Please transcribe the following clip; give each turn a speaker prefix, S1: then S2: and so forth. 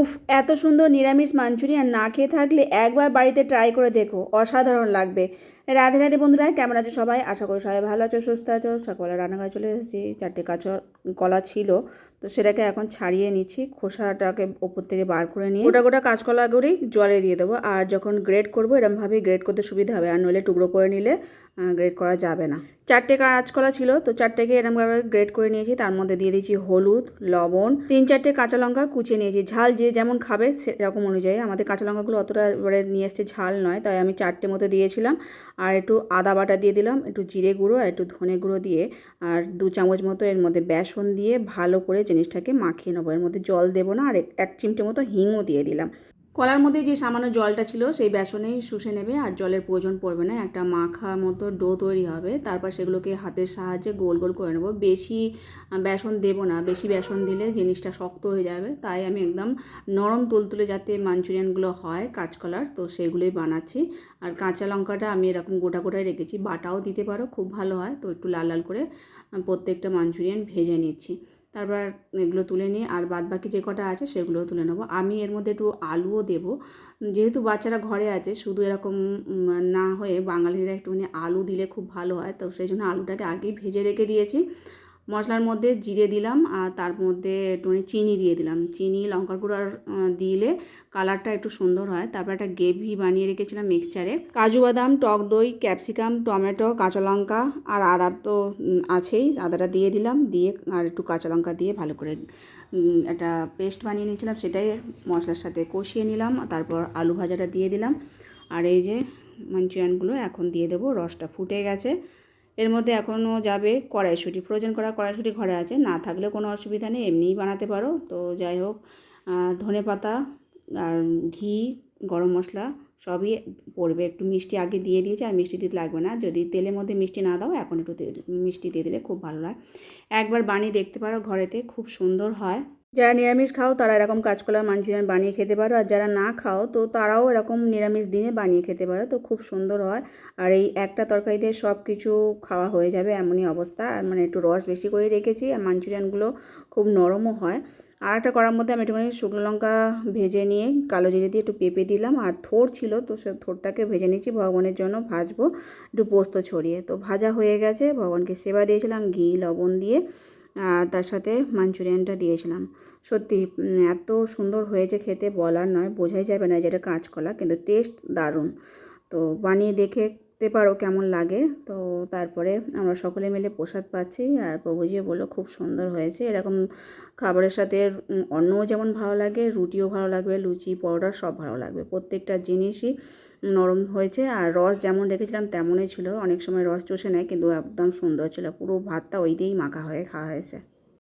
S1: উফ, এত সুন্দর নিরামিষ মাঞ্চুরিয়ান না খেয়ে থাকলে একবার বাড়িতে ট্রাই করে দেখো, অসাধারণ লাগবে। রাধে রাধে বন্ধুরা, কেমন আছো সবাই? আশা করি সবাই ভালো আছো, সুস্থ আছো। সকালে রান্নাঘরে চলে এসেছি, চারটে কাঁচা কলা ছিল। তো সেটাকে এখন ছাড়িয়ে নিচ্ছি, খোসাটাকে ওপর থেকে বার করে নিয়ে। গোটা গোটা কাঁচকলা কাঁচকলাগুলোই জলে দিয়ে দেবো, আর যখন গ্রেড করব এরমভাবেই গ্রেড করতে সুবিধা হবে, আর নইলে টুকরো করে নিলে গ্রেড করা যাবে না। চারটে কাঁচকলা ছিল, তো চারটেকে এরমভাবে গ্রেড করে নিয়েছি, তার মধ্যে দিয়ে দিয়েছি হলুদ, লবণ, তিন চারটে কাঁচা লঙ্কা কুচিয়ে নিয়েছি। ঝাল যে যেমন খাবে সেরকম অনুযায়ী, আমাদের কাঁচা লঙ্কাগুলো অতটা এবারে নিয়ে এসছে ঝাল নয়, তাই আমি চারটে মতো দিয়েছিলাম। আর একটু আদা বাটা দিয়ে দিলাম, একটু জিরে গুঁড়ো আর একটু ধনে গুঁড়ো দিয়ে, আর দু চামচ মতো এর মধ্যে বেসন দিয়ে ভালো করে জিনিসটাকে মাখিয়ে নেব। এর মধ্যে জল দেবো না আর এক- চিমটে মতো হিংও দিয়ে দিলাম। কলার মধ্যে যে সামান্য জলটা ছিল, সেই বেসনেই শুষে নেবে আর জলের প্রয়োজন পড়বে না। একটা মাখা মতো ডো তৈরি হবে। তারপর সেগুলোকে হাতের সাহায্যে গোল গোল করে নেব। বেশি বেসন দেবো না। বেশি বেসন দিলে জিনিসটা শক্ত হয়ে যাবে। তাই আমি একদম নরম তুলতুলে যাতে মাঞ্চুরিয়ানগুলো হয় কাঁচকলার, তো সেগুলোই বানাচ্ছি। আর কাঁচা লঙ্কাটা আমি এরকম গোটা গোটায় রেখেছি। বাটাও দিতে পারো, খুব ভালো হয়। তো একটু লাল লাল করে প্রত্যেকটা মাঞ্চুরিয়ান ভেজে নিচ্ছি। তারপর এগুলো তুলে নিয়ে আর বাদ বাকি যে কটা আছে সেগুলোও তুলে নেব। আমি এর মধ্যে একটু আলুও দেবো। যেহেতু বাচ্চারা ঘরে আছে, শুধু এরকম না হয়ে বাঙালিরা একটুখানি আলু দিলে খুব ভালো হয়। তো সেই জন্য আলুটাকে আগেই ভেজে রেখে দিয়েছি। মশলার মধ্যে জিরে দিলাম আর তার মধ্যে একটুখানি চিনি দিয়ে দিলাম। চিনি, লঙ্কার গুঁড়ো দিলে কালারটা একটু সুন্দর হয়। তারপর একটা গ্রেভি বানিয়ে রেখেছিলাম মিক্সচারে। কাজু বাদাম, টক দই, ক্যাপসিকাম, টমেটো, কাঁচা লঙ্কা আর আদা তো আছেই। আদাটা দিয়ে দিলাম। দিয়ে আর একটু কাঁচা লঙ্কা দিয়ে ভালো করে একটা পেস্ট বানিয়ে নিয়েছিলাম। সেটাই মশলার সাথে কষিয়ে নিলাম। তারপর আলু ভাজাটা দিয়ে দিলাম। আর এই যে মাঞ্চুরিয়ানগুলো এখন দিয়ে দেবো। রসটা ফুটে গেছে। এর মধ্যে এখনও যাবে কড়াইশুঁটি। ফ্রোজেন করা কড়াইশুঁটি ঘরে আছে, না থাকলে কোনো অসুবিধা নেই, এমনিই বানাতে পারো। তো যাই হোক ধনে পাতা আর ঘি, গরম মশলা সবই পড়বে। একটু মিষ্টি আগে দিয়ে দিয়েছি, আর মিষ্টি দিতে লাগবে না। যদি তেলের মধ্যে মিষ্টি না দাও, এখন একটু মিষ্টি দিয়ে দিলে খুব ভালো হয়। একবার বানিয়ে দেখতে পারো ঘরেতে, খুব সুন্দর হয়। যারা নিরামিষ খাও, তারা এরকম কাঁচকলা মাঞ্চুরিয়ান বানিয়ে খেতে পারো। আর যারা না খাও, তো তারাও এরকম নিরামিষ দিনে বানিয়ে খেতে পারো। তো খুব সুন্দর হয়। আর এই একটা তরকারিতে সব কিছু খাওয়া হয়ে যাবে এমনই অবস্থা। আর মানে একটু রস বেশি করে রেখেছি। আর মাঞ্চুরিয়ানগুলো খুব নরমও হয়। আর একটা করার মধ্যে আমি একটুখানি শুকনো লঙ্কা ভেজে নিয়ে কালো জিরে দিয়ে একটু পেঁপে দিলাম। আর থোর ছিল, তো সে থোরটাকে ভেজে নিয়েছি ভগবানের জন্য ভাজবো। একটু পোস্ত ছড়িয়ে। তো ভাজা হয়ে গেছে। ভগবানকে সেবা দিয়েছিলাম ঘি, লবণ দিয়ে। তার সাথে মাঞ্চুরিয়ানটা দিয়েছিলাম। সত্যি এত সুন্দর হয়েছে খেতে বলার নয়, বোঝাই যাবে না যেটা কাঁচকলা, কিন্তু টেস্ট দারুণ। তো বানিয়ে দেখতে পারো কেমন লাগে। তো তারপরে আমরা সকলে মিলে প্রসাদ পাচ্ছি আর প্রভুজিও বলল, খুব সুন্দর হয়েছে। এরকম খাবারের সাথে অন্নও যেমন ভালো লাগে, রুটিও ভালো লাগবে, লুচি, পরোটা সব ভালো লাগবে। প্রত্যেকটা জিনিসই নরম হয়েছে আর রস যেমন রেখেছিলাম তেমনই ছিল। অনেক সময় রস চষে নেয় কিন্তু একদম সুন্দর ছিল। পুরো ভাতটা ওই দিয়েই মাখা হয়ে খাওয়া হয়েছে।